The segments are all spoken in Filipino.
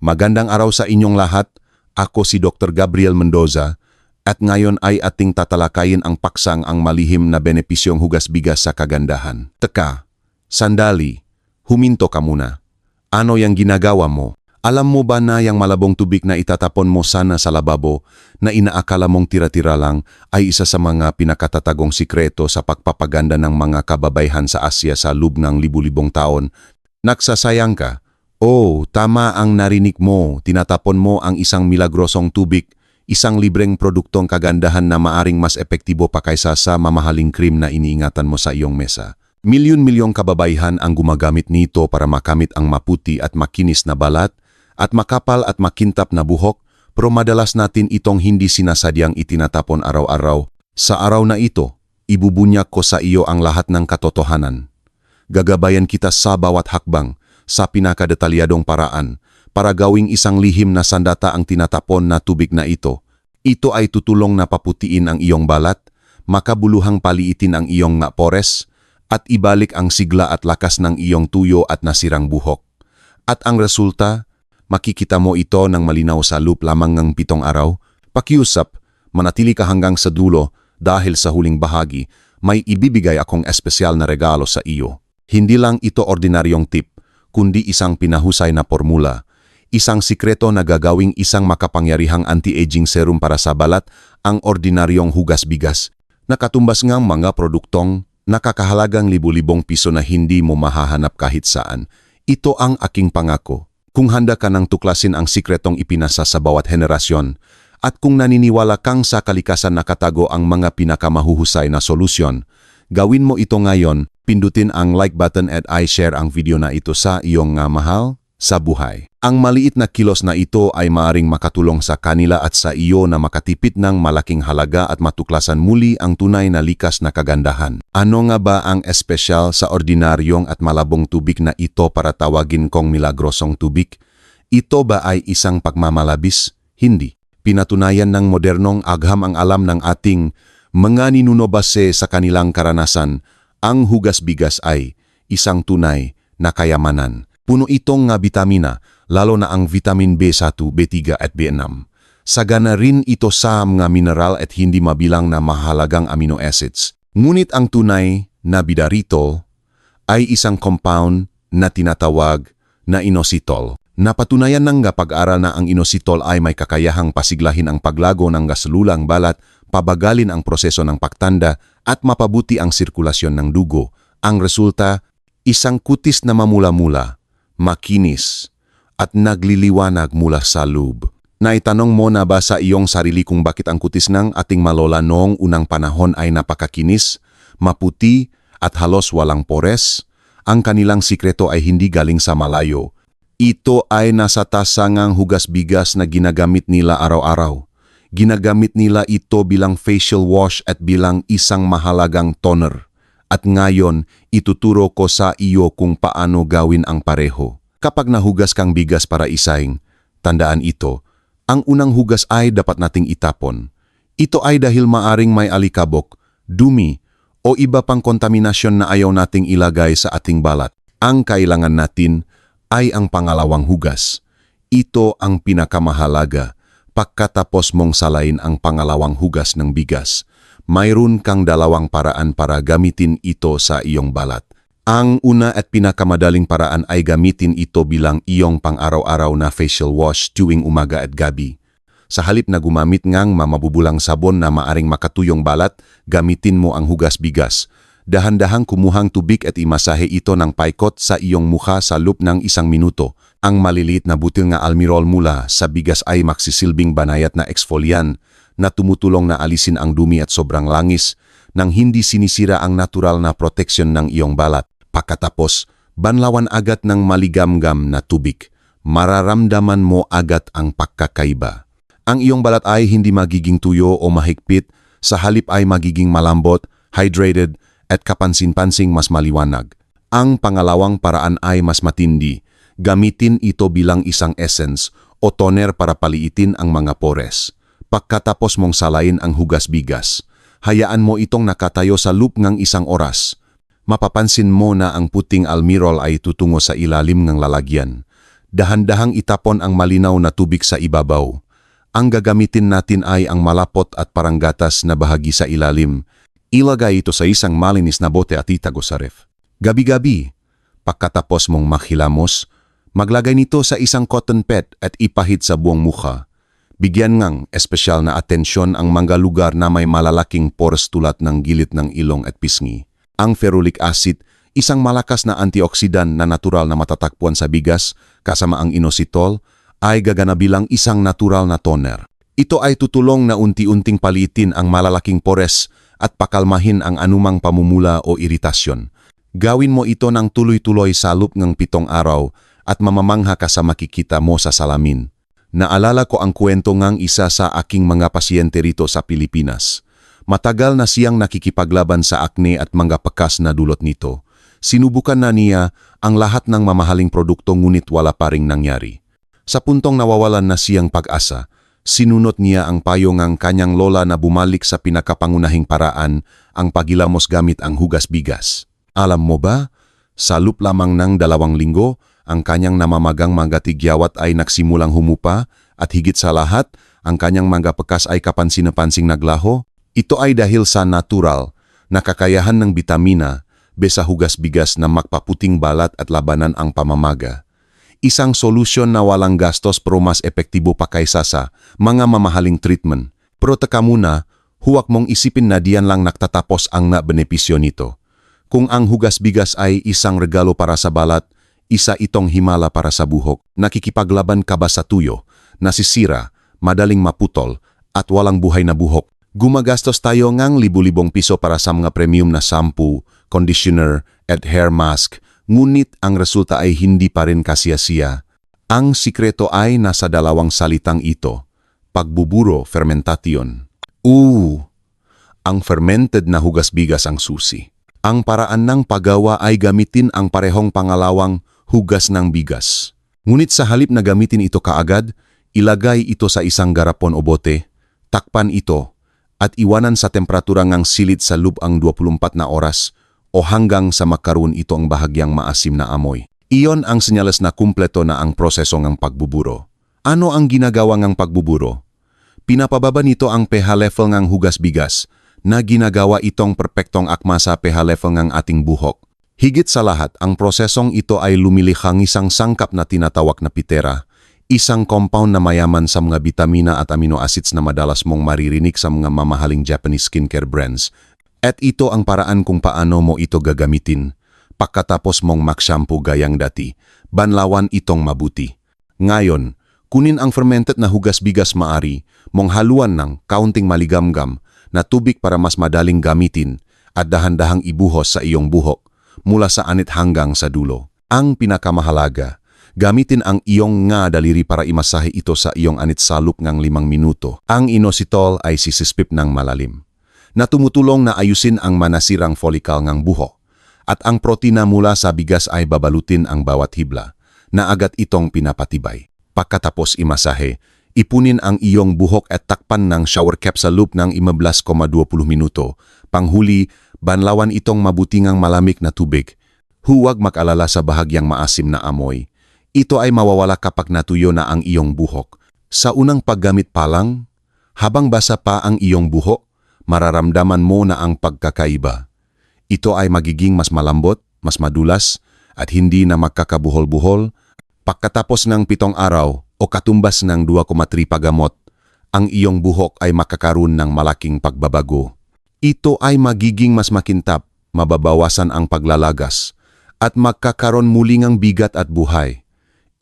Magandang araw sa inyong lahat. Ako si Dr. Gabriel Mendoza at ngayon ay ating tatalakayin ang paksang ang malihim na benepisyong hugas bigas sa kagandahan. Teka, sandali, huminto ka muna. Ano yung ginagawa mo? Alam mo ba na yung malabong tubig na itatapon mo sana sa lababo na inaakala mong tira-tira lang ay isa sa mga pinakatatagong sikreto sa pagpapaganda ng mga kababayhan sa Asya sa loob ng libu-libong taon? Nagsasayang ka? Oh, tama ang narinig mo. Tinatapon mo ang isang milagrosong tubig, isang libreng produktong kagandahan na maaring mas epektibo pa kaysa sa mamahaling cream na iniingatan mo sa iyong mesa. Milyon-milyong kababayhan ang gumagamit nito para makamit ang maputi at makinis na balat at makapal at makintap na buhok, pero madalas natin itong hindi sinasadyang itinatapon araw-araw. Sa araw na ito, ibubunyak ko sa iyo ang lahat ng katotohanan. Gagabayan kita sa bawat hakbang, sa pinakadetalyadong paraan, para gawing isang lihim na sandata ang tinatapon na tubig na ito. Ito ay tutulong na paputiin ang iyong balat, makabuluhang paliitin ang iyong nga pores, at ibalik ang sigla at lakas ng iyong tuyo at nasirang buhok. At ang resulta, makikita mo ito ng malinaw sa loop lamang ng pitong araw. Pakiusap, manatili ka hanggang sa dulo dahil sa huling bahagi, may ibibigay akong espesyal na regalo sa iyo. Hindi lang ito ordinaryong tip, kundi isang pinahusay na formula. Isang sikreto na gagawing isang makapangyarihang anti-aging serum para sa balat ang ordinaryong hugas bigas. Nakatumbas ngang mga produktong nakakahalagang libu-libong piso na hindi mo mahahanap kahit saan. Ito ang aking pangako. Kung handa ka ng tuklasin ang sikretong ipinasa sa bawat henerasyon, at kung naniniwala kang sa kalikasan nakatago ang mga pinakamahuhusay na solusyon, gawin mo ito ngayon, pindutin ang like button at i-share ang video na ito sa iyong nga mahal sa buhay. Ang maliit na kilos na ito ay maaring makatulong sa kanila at sa iyo na makatipid ng malaking halaga at matuklasan muli ang tunay na likas na kagandahan. Ano nga ba ang espesyal sa ordinaryong at malabong tubig na ito para tawagin kong milagrosong tubig? Ito ba ay isang pagmamalabis? Hindi. Pinatunayan ng modernong agham ang alam ng ating mga ninunobase sa kanilang karanasan, ang hugas bigas ay isang tunay na kayamanan. Puno itong nga bitamina, lalo na ang vitamin B1, B3 at B6. Sagana rin ito sa mga mineral at hindi mabilang na mahalagang amino acids. Ngunit ang tunay na bidarito ay isang compound na tinatawag na inositol. Napatunayan ng pag-aral na ang inositol ay may kakayahang pasiglahin ang paglago ng gaslulang balat, pabagalin ang proseso ng pagtanda at mapabuti ang sirkulasyon ng dugo. Ang resulta, isang kutis na mamula-mula, makinis, at nagliliwanag mula sa loob. Naitanong mo na ba sa iyong sarili kung bakit ang kutis ng ating malola noong unang panahon ay napakakinis, maputi at halos walang pores? Ang kanilang sikreto ay hindi galing sa malayo. Ito ay nasa tasangang hugas bigas na ginagamit nila araw-araw. Ginagamit nila ito bilang facial wash at bilang isang mahalagang toner. At ngayon, ituturo ko sa iyo kung paano gawin ang pareho. Kapag nahugas kang bigas para isaing, tandaan ito, ang unang hugas ay dapat nating itapon. Ito ay dahil maaring may alikabok, dumi, o iba pang kontaminasyon na ayaw nating ilagay sa ating balat. Ang kailangan natin ay ang pangalawang hugas. Ito ang pinakamahalaga. Pagkatapos mong salain ang pangalawang hugas ng bigas, mayroon kang dalawang paraan para gamitin ito sa iyong balat. Ang una at pinakamadaling paraan ay gamitin ito bilang iyong pang-araw-araw na facial wash tuwing umaga at gabi. Sa halip na gumamit ngang mamabubulang sabon na maaring makatuyong balat, gamitin mo ang hugas bigas. Dahan-dahang kumuhang tubig at imasahe ito ng paikot sa iyong mukha sa loop ng isang minuto. Ang maliliit na butil nga almirol mula sa bigas ay maksisilbing banayat na exfoliant na tumutulong na alisin ang dumi at sobrang langis nang hindi sinisira ang natural na proteksyon ng iyong balat. Pagkatapos, banlawan agad ng maligamgam na tubig. Mararamdaman mo agad ang pagkakaiba. Ang iyong balat ay hindi magiging tuyo o mahigpit, sa halip ay magiging malambot, hydrated, at kapansin-pansing mas maliwanag. Ang pangalawang paraan ay mas matindi. Gamitin ito bilang isang essence o toner para paliitin ang mga pores. Pagkatapos mong salain ang hugas bigas, hayaan mo itong nakatayo sa loop ng isang oras. Mapapansin mo na ang puting almirol ay tutungo sa ilalim ng lalagyan. dahan-dahang itapon ang malinaw na tubig sa ibabaw. Ang gagamitin natin ay ang malapot at parang gatas na bahagi sa ilalim. Ilagay ito sa isang malinis na bote at itago sa ref. Gabi-gabi, pagkatapos mong maghilamos, maglagay nito sa isang cotton pad at ipahid sa buong mukha. Bigyan ngang espesyal na atensyon ang mga lugar na may malalaking pores tulad ng gilid ng ilong at pisngi. Ang ferulic acid, isang malakas na antioksidan na natural na matatagpuan sa bigas kasama ang inositol, ay gagana bilang isang natural na toner. Ito ay tutulong na unti-unting palitin ang malalaking pores at pakalmahin ang anumang pamumula o iritasyon. Gawin mo ito ng tuloy-tuloy sa loop ng pitong araw at mamamangha ka sa makikita mo sa salamin. Naalala ko ang kwento ngang isa sa aking mga pasyente rito sa Pilipinas. Matagal na siyang nakikipaglaban sa akne at mga pakas na dulot nito. Sinubukan na niya ang lahat ng mamahaling produkto ngunit wala pa ring nangyari. Sa puntong nawawalan na siyang pag-asa, sinunot niya ang payo ng kanyang lola na bumalik sa pinakapangunahing paraan ang pagilamos gamit ang hugas bigas. Alam mo ba, sa loop lamang ng dalawang linggo, ang kanyang namamagang mga tigyawat ay nagsimulang humupa at higit sa lahat, ang kanyang mga pekas ay kapansin-pansing naglaho. Ito ay dahil sa natural na kakayahan ng bitamina besa hugas bigas na magpaputing balat at labanan ang pamamaga isang solusyon na walang gastos pero mas epektibo pa kaysa sa mga mamahaling treatment. Pero taka muna, huwag mong isipin na diyan lang naktatapos ang na benepisyo nito. Kung ang hugas bigas ay isang regalo para sa balat, isa itong himala para sa buhok, nakikipaglaban ka ba sa tuyo, nasisira, madaling maputol, at walang buhay na buhok. Gumagastos tayo ngang libu-libong piso para sa mga premium na shampoo, conditioner, at hair mask, ngunit ang resulta ay hindi pa rin kasiyasiya. Ang sikreto ay nasa dalawang salitang ito, pagbuburo fermentation. Oo, ang fermented na hugas bigas ang susi. Ang paraan ng paggawa ay gamitin ang parehong pangalawang hugas ng bigas. Ngunit sa halip na gamitin ito kaagad, ilagay ito sa isang garapon o bote, takpan ito, at iwanan sa temperatura ngang silid sa loob ang 24 na oras o hanggang sa makaroon ito ang bahagyang maasim na amoy. Iyon ang senyales na kumpleto na ang proseso ng pagbuburo. Ano ang ginagawa ng pagbuburo? Pinapababa nito ang pH level ng hugas bigas na ginagawa itong perpektong akma sa pH level ng ating buhok. Higit sa lahat, ang prosesong ito ay lumilihang isang sangkap na tinatawag na pitera, isang compound na mayaman sa mga bitamina at amino acids na madalas mong maririnig sa mga mamahaling Japanese skincare brands at ito ang paraan kung paano mo ito gagamitin. Pagkatapos mong magshampoo gayang dati, banlawan itong mabuti. Ngayon, kunin ang fermented na hugas bigas maari, mong haluan ng kaunting maligamgam na tubig para mas madaling gamitin at dahan-dahang ibuhos sa iyong buhok mula sa anit hanggang sa dulo. Ang pinakamahalaga, gamitin ang iyong nga daliri para imasahe ito sa iyong anit salop ng limang minuto. Ang inositol ay sisispip ng malalim na tumutulong na ayusin ang manasirang follicle ng buho. At ang protina mula sa bigas ay babalutin ang bawat hibla na agad itong pinapatibay. Pagkatapos imasahe, ipunin ang iyong buhok at takpan ng shower cap sa loop ng 15,20 minuto. Panghuli, banlawan itong mabutingang malamig na tubig. Huwag mag-alala sa bahagyang maasim na amoy. Ito ay mawawala kapag natuyo na ang iyong buhok. Sa unang paggamit pa lang, habang basa pa ang iyong buhok, mararamdaman mo na ang pagkakaiba. Ito ay magiging mas malambot, mas madulas, at hindi na magkakabuhol-buhol. Pagkatapos ng pitong araw o katumbas ng 2,3 pagamot, ang iyong buhok ay makakaroon ng malaking pagbabago. Ito ay magiging mas makintab, mababawasan ang paglalagas, at magkakaroon muling ang bigat at buhay.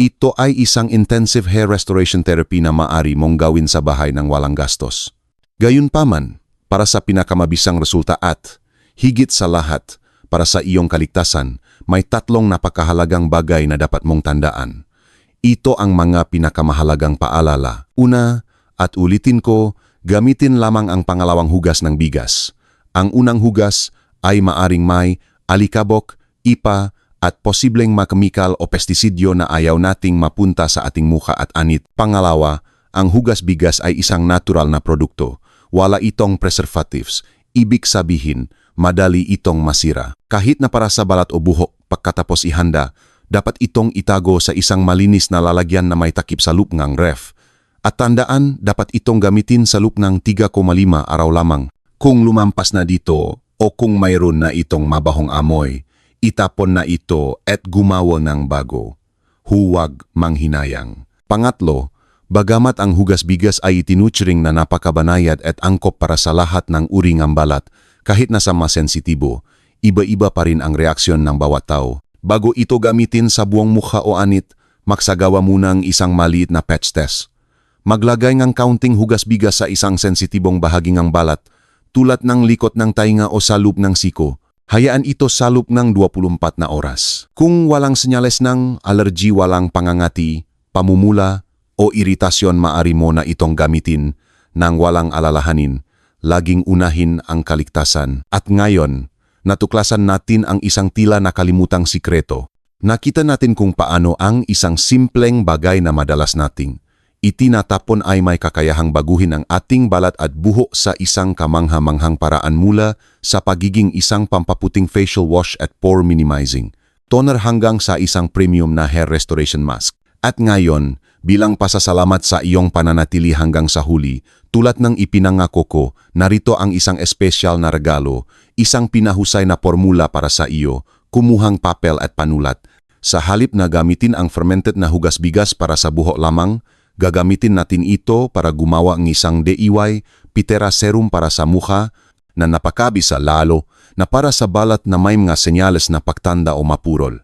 Ito ay isang intensive hair restoration therapy na maari mong gawin sa bahay ng walang gastos. Gayunpaman, para sa pinakamabisang resulta at, higit sa lahat, para sa iyong kaligtasan, may tatlong napakahalagang bagay na dapat mong tandaan. Ito ang mga pinakamahalagang paalala. Una, at ulitin ko, gamitin lamang ang pangalawang hugas ng bigas. Ang unang hugas ay maaring may alikabok, ipa, at posibleng makemikal o pestisidyo na ayaw nating mapunta sa ating muka at anit. Pangalawa, ang hugas bigas ay isang natural na produkto wala itong preservatives, ibig sabihin, madali itong masira. Kahit na para sa balat o buhok, pagkatapos ihanda, dapat itong itago sa isang malinis na lalagyan na may takip sa loop ng ref. At tandaan, dapat itong gamitin sa loop ng 3,5 araw lamang. Kung lumampas na dito o kung mayroon na itong mabahong amoy, itapon na ito at gumawa ng bago. Huwag manghinayang. Pangatlo, bagamat ang hugas-bigas ay itinuturing na napakabanayad at angkop para sa lahat ng uri ng balat, kahit nasa mas sensitibo, iba-iba pa rin ang reaksyon ng bawat tao. Bago ito gamitin sa buong mukha o anit, magsagawa muna ng isang maliit na patch test. Maglagay ng counting hugas-bigas sa isang sensitibong bahagi ng balat, tulad ng likot ng tainga o sa loop ng siko. Hayaan ito sa loop ng 24 na oras. Kung walang senyales ng alergy, walang pangangati, pamumula o iritasyon maari mo na itong gamitin nang walang alalahanin, laging unahin ang kaligtasan. At ngayon, natuklasan natin ang isang tila nakalimutang sikreto. Nakita natin kung paano ang isang simpleng bagay na madalas nating itinatapon ay may kakayahang baguhin ang ating balat at buhok sa isang kamangha-manghang paraan mula sa pagiging isang pampaputing facial wash at pore minimizing, toner hanggang sa isang premium na hair restoration mask. At ngayon, bilang pasasalamat sa iyong pananatili hanggang sa huli, tulad ng ipinangako ko, narito ang isang espesyal na regalo, isang pinahusay na formula para sa iyo, kumuhang papel at panulat. Sa halip na gamitin ang fermented na hugas bigas para sa buhok lamang, gagamitin natin ito para gumawa ng isang DIY, pitera serum para sa mukha, na napakabisa lalo na para sa balat na may mga senyales na pagtanda o mapurol.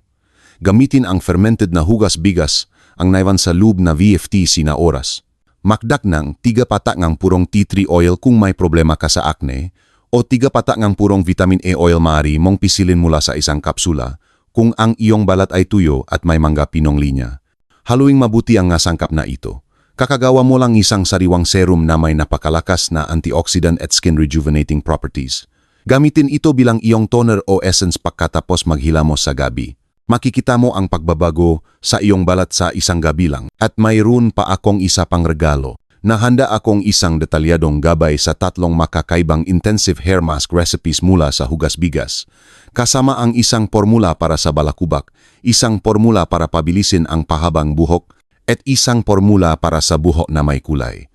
Gamitin ang fermented na hugas bigas ang naiwan sa lube na VFTC na oras. Makdak ng tiga patak ng purong tea tree oil kung may problema ka sa acne o tiga patak ng purong vitamin A oil maaari mong pisilin mula sa isang kapsula kung ang iyong balat ay tuyo at may mangga pinong linya. Haluing mabuti ang nasangkap na ito. Kakagawa mo lang isang sariwang serum na may napakalakas na antioxidant at skin rejuvenating properties. Gamitin ito bilang iyong toner o essence pagkatapos maghilamos sa gabi. Makikita mo ang pagbabago sa iyong balat sa isang gabi lang. At mayroon pa akong isa pang regalo. Nahanda akong isang detalyadong gabay sa tatlong makakaibang intensive hair mask recipes mula sa Hugas Bigas. Kasama ang isang formula para sa balakubak, isang formula para pabilisin ang pahabang buhok, at isang formula para sa buhok na may kulay.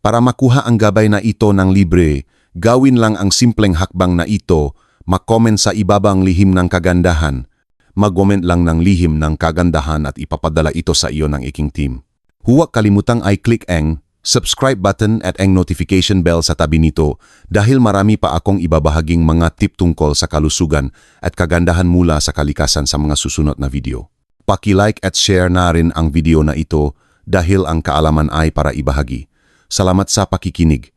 Para makuha ang gabay na ito ng libre, gawin lang ang simpleng hakbang na ito, makomment sa ibabang lihim ng kagandahan, mag-comment lang ng lihim ng kagandahan at ipapadala ito sa iyo ng iking team. Huwag kalimutang i-click ang subscribe button at ang notification bell sa tabi nito dahil marami pa akong ibabahaging mga tip tungkol sa kalusugan at kagandahan mula sa kalikasan sa mga susunod na video. Paki-like at share na rin ang video na ito dahil ang kaalaman ay para ibahagi. Salamat sa pakikinig.